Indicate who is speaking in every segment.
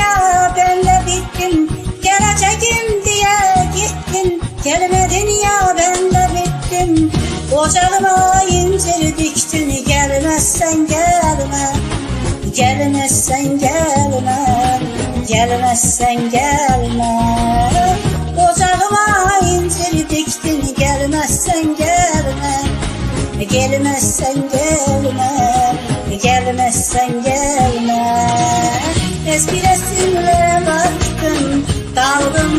Speaker 1: diye ben de bittim Geleceğim diye gittin. Gelmedin ya ben de bittim Ocağıma incir diktin Gelmezsen gelme. Gelmezsen gelme Gelmezsen gelme. Ocağıma incir diktin Gelmezsen gelme. Gelmezsen gelme Gelmezsen gelme. Eski resimlere baktım, daldım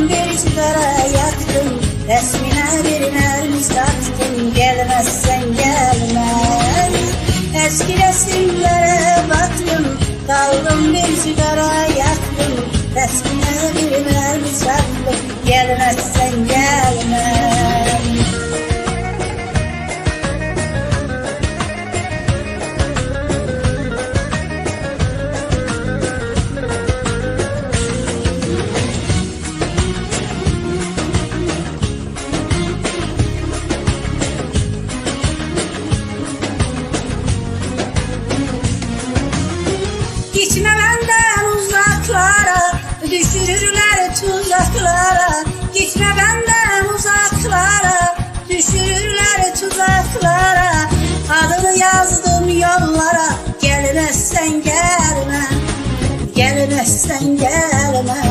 Speaker 1: düşürürler tuzaklara. Adını yazdım yollara, gelmezsen gelme. Gelmezsen gelme,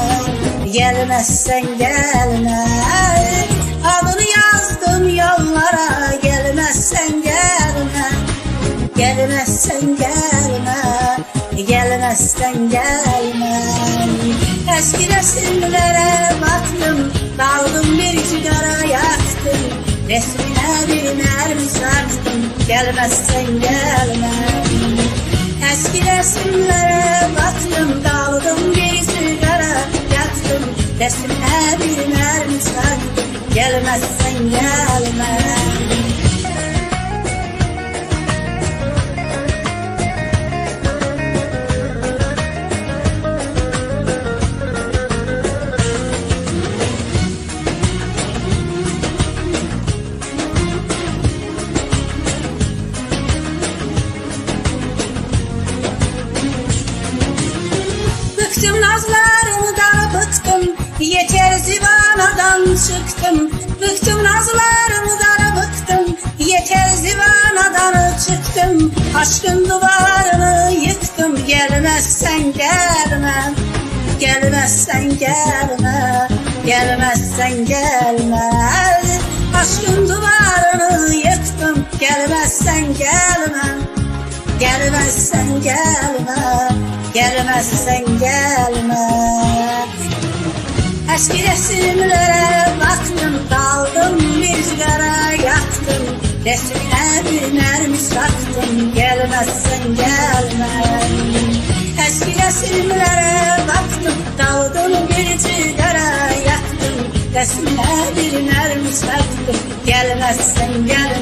Speaker 1: gelmezsen gelme. Adını yazdım yollara, gelmezsen gelme. Gelmezsen gelme, gelmezsen gelme. Eski resimlere baktım, daldım bir bir mermi saktım, gelmezsen gelme. Eski resimlere baktım, Bıktım nazlarımdan bıktım. Yeter zivanadan çıktım. Bıktım nazlarımdan bıktım. Yeter zivanadan çıktım. Aşkın duvarını yıktım. Gelmezsen gelme. Gelmezsen gelme. Gelmezsen gelme. Aşkın duvarını yıktım. Gelmezsen gelme. Gelmezsen gelme, Gelmezsen gelme. Eski resimlere baktım Daldım rüzgara yaktım. Resmine binermiş baktım Gelmezsen gelme. Eski resimlere baktım Daldım rüzgara yaktım. Resmine binermiş baktım Gelmezsen gelme.